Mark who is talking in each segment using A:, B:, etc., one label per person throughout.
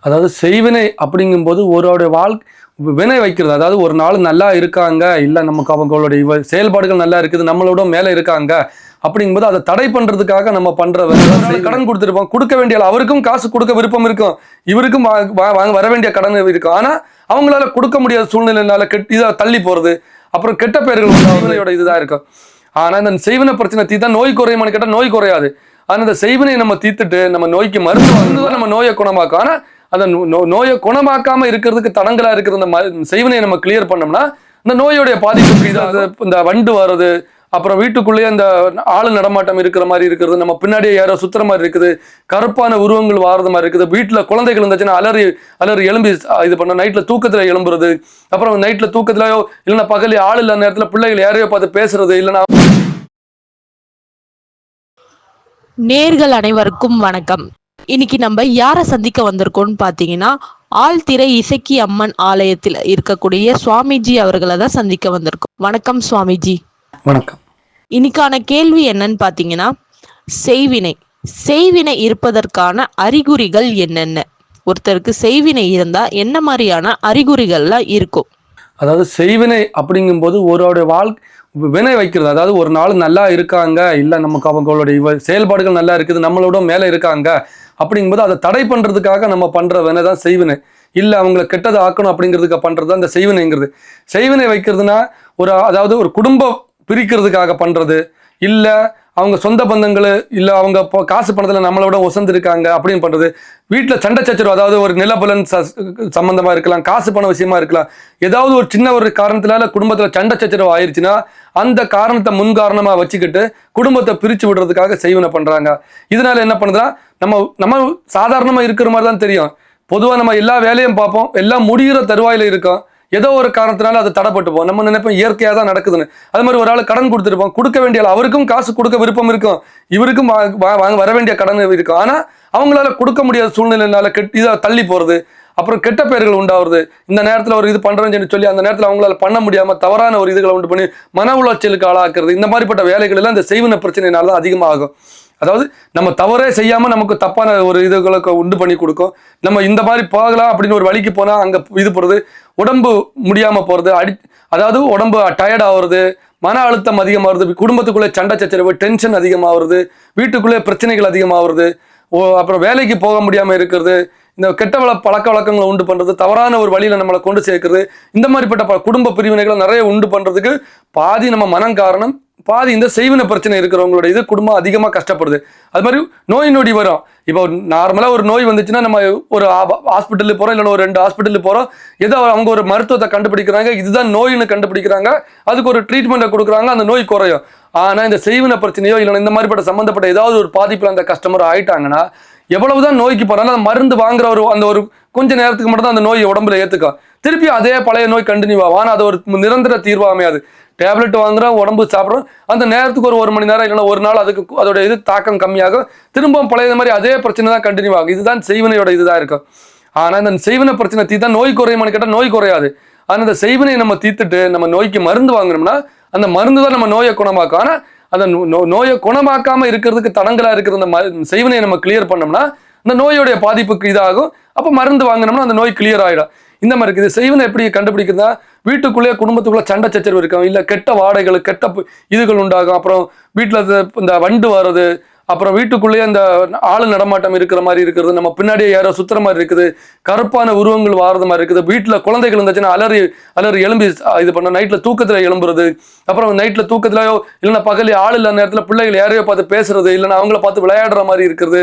A: அதாவது செய்வினை அப்படிங்கும்போது ஒருவருடைய வாழ்க்கை வினை வைக்கிறது. அதாவது ஒரு நாள் நல்லா இருக்காங்க இல்லை நமக்கு அவங்களுடைய இவ- செயல்பாடுகள் நல்லா இருக்குது நம்மளோட மேலே இருக்காங்க அப்படிங்கும்போது அதை தடை பண்றதுக்காக நம்ம செய்வினை. கடன் கொடுத்துருப்போம். கொடுக்க வேண்டிய அவருக்கும் காசு கொடுக்க விருப்பம் இருக்கும். இவருக்கும் வாங்க வர வேண்டிய கடன் இருக்கும். ஆனா அவங்களால கொடுக்க முடியாத சூழ்நிலைனால கெட் இதை தள்ளி போறது அப்புறம் கெட்ட பெயர்கள் இதுதான் இருக்கும். ஆனா இந்த செய்வினை பிரச்சனை தீர்த்தா நோய் குறையுமான்னு கேட்டா நோய் குறையாது. ஆனா இந்த செய்வினை நம்ம தீர்த்துட்டு நம்ம நோய்க்கு மருந்து வந்து நம்ம நோயை குணமாக்கும். ஆனா அந்த நோ- நோ- நோயை குணமாக்காம இருக்கிறதுக்கு தடங்களா இருக்கிற அந்த ம- நம்ம கிளியர் பண்ணோம்னா இந்த நோயோடைய பாதிப்பு இந்த வண்டு வர்றது அப்புறம் வீட்டுக்குள்ளேயே அந்த ஆள் நடமாட்டம் இருக்கிற மாதிரி இருக்கிறது நம்ம பின்னாடியே யாரோ சுத்துற மாதிரி இருக்குது. கருப்பான உருவங்கள் வாரது மாதிரி இருக்குது. வீட்டில் குழந்தைகள் இருந்துச்சுன்னா அலறி அலறி எலும்பி இது பண்ண நைட்டில் தூக்கத்தில் எழும்புறது. அப்புறம் நைட்டில் தூக்கத்துலையோ இல்லைன்னா பகல் ஆள் இல்லாத நேரத்தில் பிள்ளைகள் யாரையோ பார்த்து பேசுறது இல்லைன்னா
B: நேர்கள் அனைவருக்கும் வணக்கம். இன்னைக்கு நம்ம யாரை சந்திக்க வந்திருக்கோம்னு பார்த்தீங்கன்னா ஆழ்திரை இசக்கி அம்மன் ஆலயத்தில் இருக்கக்கூடிய சுவாமிஜி அவர்களை தான் சந்திக்க வந்திருக்கோம். வணக்கம் சுவாமிஜி.
A: வணக்கம்.
B: இன்னைக்கான கேள்வி என்னன்னு பார்த்தீங்கன்னா செய்வினை. செய்வினை இருப்பதற்கான அறிகுறிகள் என்னென்ன? ஒருத்தருக்கு செய்வினை இருந்தா என்ன மாதிரியான அறிகுறிகள்லாம் இருக்கும்?
A: அதாவது செய்வினை அப்படிங்கும்போது ஒருவருடைய வாழ்க்கை வினை வைக்கிறது. அதாவது ஒரு நாள் நல்லா இருக்காங்க இல்லை நமக்கு அவங்களுடைய இவ- செயல்பாடுகள் நல்லா இருக்குது நம்மளோட மேலே இருக்காங்க அப்படிங்கும்போது அதை தடை பண்ணுறதுக்காக நம்ம பண்ணுற வேணை தான் செய்வினை. இல்லை அவங்கள கெட்டதை ஆக்கணும் அப்படிங்கிறதுக்கு பண்ணுறது தான் இந்த செய்வினைங்கிறது. செய்வினை வைக்கிறதுனா ஒரு அதாவது ஒரு குடும்பம் பிரிக்கிறதுக்காக பண்ணுறது இல்லை அவங்க சொந்த பந்தங்கள் இல்லை அவங்க இப்போ காசு பணத்தில் நம்மளோட ஒசந்திருக்காங்க அப்படின்னு பண்ணுறது வீட்டில் சண்டை சச்சரவு அதாவது ஒரு நிலபலன் ச சம்மந்தமாக இருக்கலாம் காசு பண விஷயமா இருக்கலாம். ஏதாவது ஒரு சின்ன ஒரு காரணத்தினால குடும்பத்தில் சண்டை சச்சரவு ஆயிருச்சுன்னா அந்த காரணத்தை முன்காரணமாக வச்சுக்கிட்டு குடும்பத்தை பிரித்து விடுறதுக்காக செய்வனை பண்ணுறாங்க இதனால என்ன பண்ணுதுன்னா நம்ம நம்ம சாதாரணமாக இருக்கிற மாதிரி தான் தெரியும். பொதுவாக நம்ம எல்லா வேலையும் பார்ப்போம் எல்லாம் முடிகிற தருவாயில் இருக்கோம். ஏதோ ஒரு காரணத்தினால அது தடைப்பட்டு போகும். நம்ம நினைப்போம் இயற்கையாக தான் நடக்குதுன்னு. அது மாதிரி ஒரு ஆள் கடன் கொடுத்துருப்போம் கொடுக்க வேண்டிய ஆள், அவருக்கும் காசு கொடுக்க விருப்பம் இருக்கும். இவருக்கும் வாங்க வர வேண்டிய கடன் இருக்கும். ஆனால் அவங்களால கொடுக்க முடியாத சூழ்நிலைனால கெட் இதை தள்ளி போகிறது அப்புறம் கெட்ட பெயர்கள் உண்டாகிறது இந்த நேரத்தில் ஒரு இது பண்ணுறேன்னு சொல்லி அந்த நேரத்தில் அவங்களால பண்ண முடியாமல் தவறான ஒரு இதுகளை உண்டு பண்ணி மன உளைச்சலுக்கு ஆளாக்குறது. இந்த மாதிரிப்பட்ட வேலைகள் எல்லாம் இந்த செய்வின பிரச்சனையினால தான் அதிகமாகும். அதாவது நம்ம தவறே செய்யாமல் நமக்கு தப்பான ஒரு இதுகளுக்கு உண்டு பண்ணி கொடுக்கும். நம்ம இந்த மாதிரி போகலாம் அப்படின்னு ஒரு வழிக்கு போனால் அங்கே இது போகிறது உடம்பு முடியாமல் போகிறது அடி அதாவது உடம்பு டயர்ட் ஆகுறது மன அழுத்தம் அதிகமாகிறது. குடும்பத்துக்குள்ளே சண்டை சச்சரவு டென்ஷன் அதிகமாகிறது. வீட்டுக்குள்ளே பிரச்சனைகள் அதிகமாகிறது. ஓ அப்புறம் வேலைக்கு போக முடியாமல் இருக்கிறது. இந்த கெட்ட வள பழக்க வழக்கங்களை உண்டு பண்ணுறது தவறான ஒரு வழியில் நம்மளை கொண்டு சேர்க்குறது இந்த மாதிரிப்பட்ட ப- குடும்ப பிரிவினைகளை நிறைய உண்டு பண்ணுறதுக்கு பாதி நம்ம மனம் காரணம் பாதி இந்த செய்வின பிரச்சனை இருக்கிறவங்களோட இது குடும்பம் அதிகமாக கஷ்டப்படுது. அது மாதிரி நோய் நொடி வரும். இப்போ நார்மலாக ஒரு நோய் வந்துச்சுன்னா நம்ம ஒரு ஹாஸ்பிட்டலுக்கு போகிறோம் இல்லைன்னா ஒரு ரெண்டு ஹாஸ்பிட்டலுக்கு போகிறோம் ஏதோ அவங்க ஒரு மருத்துவத்தை கண்டுபிடிக்கிறாங்க இதுதான் நோயின்னு கண்டுபிடிக்கிறாங்க அதுக்கு ஒரு ட்ரீட்மெண்ட்டை கொடுக்குறாங்க அந்த நோய் குறையும். ஆனால் இந்த செய்வின பிரச்சனையோ இல்லைன்னா இந்த மாதிரிப்பட்ட சம்மந்தப்பட்ட ஏதாவது ஒரு பாதிப்பில் அந்த கஸ்டமர் ஆயிட்டாங்கன்னா எவ்வளவுதான் நோய்க்கு போனாலும் அந்த மருந்து வாங்குற ஒரு அந்த ஒரு கொஞ்ச நேரத்துக்கு மட்டும் தான் அந்த நோய் உடம்புல ஏத்துக்கும் திருப்பி அதே பழைய நோய் கண்டினியூ ஆகும் ஆனால் அது ஒரு நிரந்தர தீர்வாக அமையாது. டேப்லெட் வாங்குறோம் உடம்பு சாப்பிட்றோம் அந்த நேரத்துக்கு ஒரு ஒரு மணி நேரம் இல்லைன்னா ஒரு நாள் அதுக்கு அதோட இது தாக்கம் கம்மியாகும். திரும்பவும் பழைய மாதிரி அதே பிரச்சனை தான் கண்டினியூ ஆகும். இதுதான் செய்வனையோட இதுதான் இருக்கும் ஆனால் இந்த செய்வன பிரச்சனை தீர்த்தா நோய் குறையுமான்னு கேட்டால் நோய் குறையாது. ஆனால் அந்த செய்வனை நம்ம தீர்த்துட்டு நம்ம நோய்க்கு மருந்து வாங்கினோம்னா அந்த மருந்து தான் நம்ம நோயை குணமாக்கும். ஆனால் அந்த நோ- நோ- நோயை குணமாக்காம இருக்கிறதுக்கு தடங்களாக இருக்கிற அந்த ம- செய்வனையை நம்ம கிளியர் பண்ணோம்னா அந்த நோயோடைய பாதிப்புக்கு இதாகும். அப்போ மருந்து வாங்கினோம்னா அந்த நோய் கிளியர் ஆகிடும் இந்த மாதிரி இருக்குது. செய்வனை எப்படி கண்டுபிடிக்கிறதா வீட்டுக்குள்ளேயே குடும்பத்துக்குள்ளே சண்டை சச்சரவு இருக்கும் இல்லை கெட்ட வாடைகள் கெட்ட இதுகள் உண்டாகும். அப்புறம் வீட்டில் இந்த வண்டு வர்றது அப்புறம் வீட்டுக்குள்ளேயே அந்த ஆளு நடமாட்டம் இருக்கிற மாதிரி இருக்கிறது நம்ம பின்னாடியே யாரோ சுத்துற மாதிரி இருக்குது. கருப்பான உருவங்கள் வாரது மாதிரி இருக்குது. வீட்டில் குழந்தைகள் இருந்துச்சுன்னா அலறி அலறி எலும்பி இது பண்ண நைட்டில் தூக்கத்தில் எழும்புறது. அப்புறம் நைட்டில் தூக்கத்திலயோ இல்லைன்னா பகல் ஆள் இல்லாத நேரத்தில் பிள்ளைகள் யாரையோ பார்த்து பேசுறது இல்லைன்னா அவங்கள பார்த்து விளையாடுற மாதிரி இருக்கிறது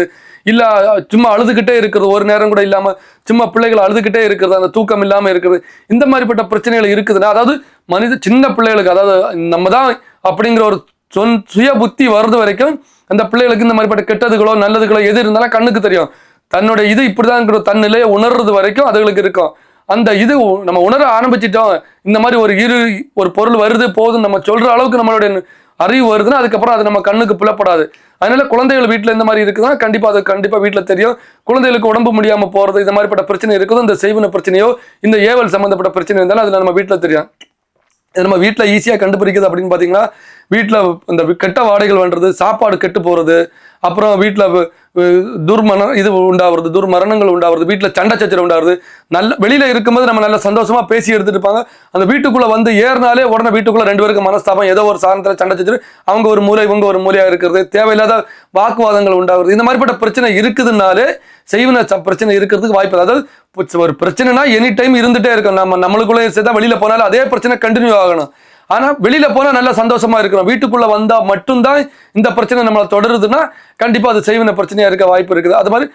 A: இல்லை சும்மா அழுதுகிட்டே இருக்கிறது ஒரு நேரம் கூட இல்லாமல் சும்மா பிள்ளைகள் அழுதுகிட்டே இருக்கிறது. அந்த தூக்கம் இல்லாமல் இருக்கிறது இந்த மாதிரிப்பட்ட பிரச்சனைகள் இருக்குதுன்னா அதாவது மனித சின்ன பிள்ளைகளுக்கு அதாவது நம்ம தான் அப்படிங்கிற ஒரு சொன் சுய புத்தி வர்றது வரைக்கும் அந்த பிள்ளைகளுக்கு இந்த மாதிரிப்பட்ட கெட்டதுகளோ நல்லதுகளோ எது இருந்தாலும் கண்ணுக்கு தெரியும். தன்னோட இது இப்படிதான் தன் நிலையை உணர்றது வரைக்கும் அதுகளுக்கு இருக்கும். அந்த இது நம்ம உணர ஆரம்பிச்சிட்டோம். இந்த மாதிரி ஒரு இரு ஒரு பொருள் வருது போதும் நம்ம சொல்ற அளவுக்கு நம்மளுடைய அறிவு வருதுன்னா அதுக்கப்புறம் அது நம்ம கண்ணுக்கு புலப்படாது. அதனால குழந்தைகள் வீட்டில் இந்த மாதிரி இருக்குதுன்னா கண்டிப்பாக அது கண்டிப்பாக வீட்டில் தெரியும். குழந்தைகளுக்கு உடம்பு முடியாமல் போகிறது இந்த மாதிரிப்பட்ட பிரச்சனை இருக்குதோ இந்த செய்வன பிரச்சனையோ இந்த ஏவல் சம்மந்தப்பட்ட பிரச்சனை இருந்தாலும் அது நம்ம வீட்டில் தெரியும். இது நம்ம வீட்டில் ஈஸியாக கண்டுபிடிக்குது அப்படின்னு பார்த்தீங்கன்னா வீட்டில் இந்த கெட்ட வாடைகள் பண்ணுறது சாப்பாடு கெட்டு போகிறது அப்புறம் வீட்டில் துர்மரணம் இது உண்டாகிறது துர்மரணங்கள் உண்டாகிறது வீட்டில் சண்டை சச்சரவு உண்டாகிறது நல்ல வெளியில் இருக்கும்போது நம்ம நல்ல சந்தோஷமாக பேசி எடுத்துகிட்டு இருப்பாங்க அந்த வீட்டுக்குள்ளே வந்து ஏறினாலே உடனே வீட்டுக்குள்ளே ரெண்டு பேருக்கு மனஸ்தாபம் ஏதோ ஒரு சாதனத்தில் சண்டை சச்சரவு அவங்க ஒரு மூலை இவங்க ஒரு மூலையாக இருக்கிறது தேவையில்லாத வாக்குவாதங்கள் உண்டாகிறது இந்த மாதிரிப்பட்ட பிரச்சனை இருக்குதுனாலே செய்வன ச- பிரச்சனை இருக்கிறதுக்கு வாய்ப்பு இல்லை. அதாவது ஒரு பிரச்சனைனா எனி டைம் இருந்துகிட்டே இருக்கும் நம்ம நம்மளுக்குள்ளே சேர்த்தா வெளியில் போனாலும் அதே பிரச்சனை கண்டினியூ ஆகணும் ஆனா வெளியில போனா நல்லா சந்தோஷமா இருக்கிறோம். வீட்டுக்குள்ள வந்தா மட்டும்தான் இந்த பிரச்சனை நம்மளை தொடருதுன்னா கண்டிப்பா அது செய்வன பிரச்சனையா இருக்க வாய்ப்பு இருக்குது. அது மாதிரி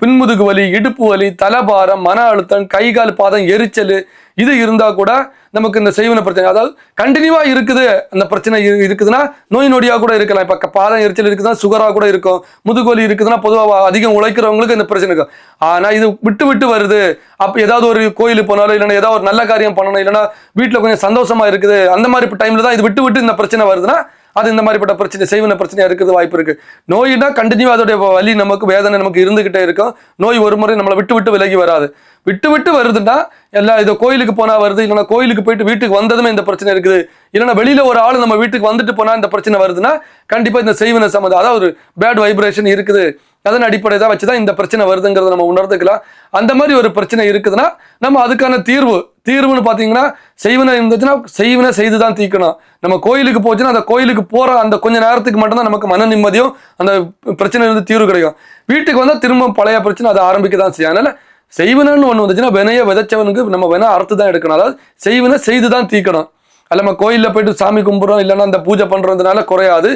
A: பின்முதுகு வலி இடுப்பு வலி தலபாரம் மன அழுத்தம் கை கால் பாதம் எரிச்சல் இது இருந்தால் கூட நமக்கு இந்த செய்வன பிரச்சனை அதாவது கண்டினியூவாக இருக்குது அந்த பிரச்சனை இருக்குதுன்னா நோய் நொடியாக கூட இருக்கலாம். இப்போ பாதம் எரிச்சல் இருக்குதுன்னா சுகராக கூட இருக்கும். முதுகோலி இருக்குதுன்னா பொதுவாக அதிகம் உழைக்கிறவங்களுக்கு இந்த பிரச்சனை இருக்கும். ஆனால் இது விட்டு விட்டு வருது. அப்போ ஏதாவது ஒரு கோயிலுக்கு போனாலும் இல்லைன்னா ஏதாவது ஒரு நல்ல காரியம் பண்ணணும் இல்லைன்னா வீட்டில் கொஞ்சம் சந்தோஷமாக இருக்குது. அந்த மாதிரி டைமில் தான் இது விட்டு விட்டு இந்த பிரச்சனை வருதுன்னா அது இந்த மாதிரிப்பட்ட பிரச்சனை செய்வன பிரச்சனையாக இருக்கிறது வாய்ப்பு இருக்குது நோயினா கண்டினியூ அதோடைய வலி நமக்கு வேதனை நமக்கு இருந்துகிட்டே இருக்கும். நோய் ஒரு முறை நம்மளை விட்டு விட்டு விலகி வராது. விட்டு விட்டு வருதுன்னா எல்லாம் இதோ கோயிலுக்கு போனால் வருது இல்லைன்னா கோயிலுக்கு போயிட்டு வீட்டுக்கு வந்ததுமே இந்த பிரச்சனை இருக்குது. இல்லைன்னா வெளியில ஒரு ஆள் நம்ம வீட்டுக்கு வந்துட்டு போனால் இந்த பிரச்சனை வருதுன்னா கண்டிப்பாக இந்த செய்வன சம்மந்தம் அதாவது ஒரு பேட் வைப்ரேஷன் இருக்குது. அதன் அடிப்படை தான் வச்சுதான் இந்த பிரச்சனை வருதுங்கிறத நம்ம உணர்ந்துக்கலாம். அந்த மாதிரி ஒரு பிரச்சனை இருக்குதுன்னா நம்ம அதுக்கான தீர்வு தீர்வுன்னு பார்த்தீங்கன்னா செய்வன இருந்துச்சுன்னா செய்வன செய்து தான் தீர்க்கணும். நம்ம கோயிலுக்கு போச்சுன்னா அந்த கோயிலுக்கு போகிற அந்த கொஞ்ச நேரத்துக்கு மட்டும்தான் நமக்கு மன நிம்மதியும் அந்த பிரச்சனை இருந்து தீர்வு கிடைக்கும். வீட்டுக்கு வந்தால் திரும்ப பழைய பிரச்சனை அதை ஆரம்பிக்க தான் செய்யும். அதனால் செய்வனன்னு ஒன்று வந்துச்சுன்னா வினைய விதைச்சவனுக்கு நம்ம வேணால் அறுத்து தான் எடுக்கணும். அதாவது செய்வனை செய்து தான் தீர்க்கணும். அல்ல நம்ம கோயிலில் போயிட்டு சாமி கும்பிட்றோம் இல்லைன்னா அந்த பூஜை பண்ணுறதுனால குறையாது.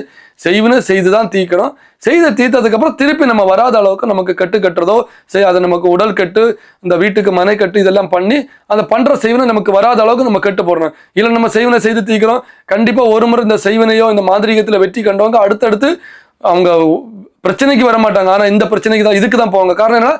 A: செய்வனு செய்து தான் தீர்க்கணும் செய்து தீர்த்ததுக்கப்புறம் திருப்பி நம்ம வராத அளவுக்கு நமக்கு கட்டு கட்டுறதோ செய் அதை நமக்கு உடல் கட்டு இந்த வீட்டுக்கு மனை கட்டு இதெல்லாம் பண்ணி அந்த பண்ணுற செய்வனை நமக்கு வராத அளவுக்கு நம்ம கட்டு போடணும். இல்லை நம்ம செய்வனை செய்து தீர்க்கிறோம் கண்டிப்பாக ஒரு முறை இந்த செய்வனையோ இந்த மாந்திரீகத்தில் வெற்றி கண்டவங்க அடுத்தடுத்து அவங்க பிரச்சனைக்கு வர மாட்டாங்க. ஆனால் இந்த பிரச்சனைக்கு தான் இதுக்கு தான் போவாங்க. காரணம் என்ன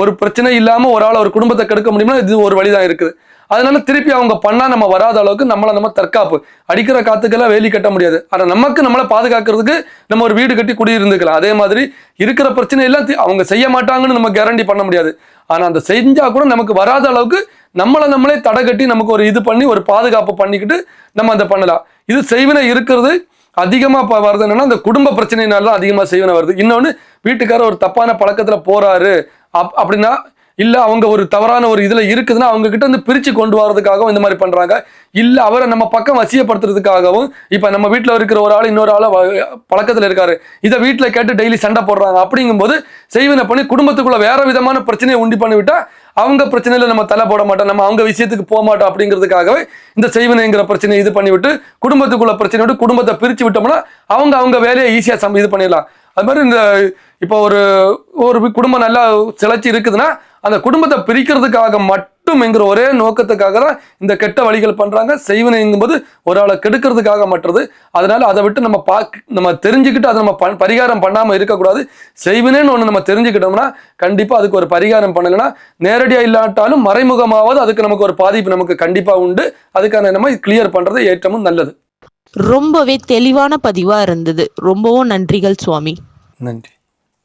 A: ஒரு பிரச்சனை இல்லாமல் ஒரு ஆள் ஒரு குடும்பத்தை கெடுக்க முடியும்னா இது ஒரு வழி தான் இருக்குது. அதனால திருப்பி அவங்க பண்ணா நம்ம வராத அளவுக்கு நம்மளை நம்ம தற்காப்பு. அடிக்கிற காத்துக்கெல்லாம் வேலி கட்ட முடியாது. ஆனா நமக்கு நம்மளை பாதுகாக்கிறதுக்கு நம்ம ஒரு வீடு கட்டி குடியிருந்துக்கலாம். அதே மாதிரி இருக்கிற பிரச்சனை எல்லாம் தி- அவங்க செய்ய மாட்டாங்கன்னு நம்ம கேரண்டி பண்ண முடியாது. ஆனா அந்த செஞ்சா கூட நமக்கு வராத அளவுக்கு நம்மளை நம்மளே தடை கட்டி நமக்கு ஒரு இது பண்ணி ஒரு பாதுகாப்பு பண்ணிக்கிட்டு நம்ம அதை பண்ணலாம். இது செய்வினை இருக்கிறது அதிகமாக இப்போ வருது என்னன்னா அந்த குடும்ப பிரச்சனையினால தான் அதிகமாக செய்வன வருது. இன்னொன்று வீட்டுக்காரர் ஒரு தப்பான பழக்கத்தில் போறாரு. அப் அப்படின்னா இல்லை அவங்க ஒரு தவறான ஒரு இதில் இருக்குதுன்னா அவங்க கிட்ட இருந்து பிரித்து கொண்டு வர்றதுக்காகவும் இந்த மாதிரி பண்ணுறாங்க இல்லை அவரை நம்ம பக்கம் வசியப்படுத்துறதுக்காகவும் இப்போ நம்ம வீட்டில் இருக்கிற ஒரு ஆள் இன்னொரு ஆளை பழக்கத்தில் இருக்காரு. இதை வீட்டில் கேட்டு டெய்லி சண்டை போடுறாங்க. அப்படிங்கும்போது செய்வனை பண்ணி குடும்பத்துக்குள்ள வேற விதமான பிரச்சனையை உண்டி பண்ணிவிட்டா அவங்க பிரச்சனையில நம்ம தலை போட மாட்டோம். நம்ம அவங்க விஷயத்துக்கு போக மாட்டோம் அப்படிங்கிறதுக்காகவே இந்த செய்வனைங்கிற பிரச்சனையை இது பண்ணிவிட்டு குடும்பத்துக்குள்ள பிரச்சனை விட்டு குடும்பத்தை பிரிச்சு விட்டோம்னா அவங்க அவங்க வேலையை ஈஸியாக சம் இது பண்ணிடலாம். அது மாதிரி இந்த இப்போ ஒரு ஒரு குடும்பம் நல்லா சிலைச்சி இருக்குதுன்னா அந்த குடும்பத்தை பிரிக்கிறதுக்காக மட்டும்ங்கிற ஒரே நோக்கத்துக்காக தான் இந்த கெட்ட வழிகள் பண்றாங்க. செய்வனைங்கும்போது ஒரு ஆளை கெடுக்கிறதுக்காக மற்றது. அதனால அதை விட்டு நம்ம பாக் நம்ம தெரிஞ்சுக்கிட்டு அதை நம்ம பரிகாரம் பண்ணாம இருக்கக்கூடாது. செய்வனேன்னு ஒன்று நம்ம தெரிஞ்சுக்கிட்டோம்னா கண்டிப்பா அதுக்கு ஒரு பரிகாரம் பண்ணலைன்னா நேரடியா இல்லாட்டாலும் மறைமுகமாவது அதுக்கு நமக்கு ஒரு பாதிப்பு நமக்கு கண்டிப்பா உண்டு. அதுக்கான நம்ம கிளியர் பண்றது ஏற்றமும் நல்லது.
B: ரொம்பவே தெளிவான பதிவா இருந்தது. ரொம்பவும் நன்றிகள் சுவாமி.
A: நன்றி.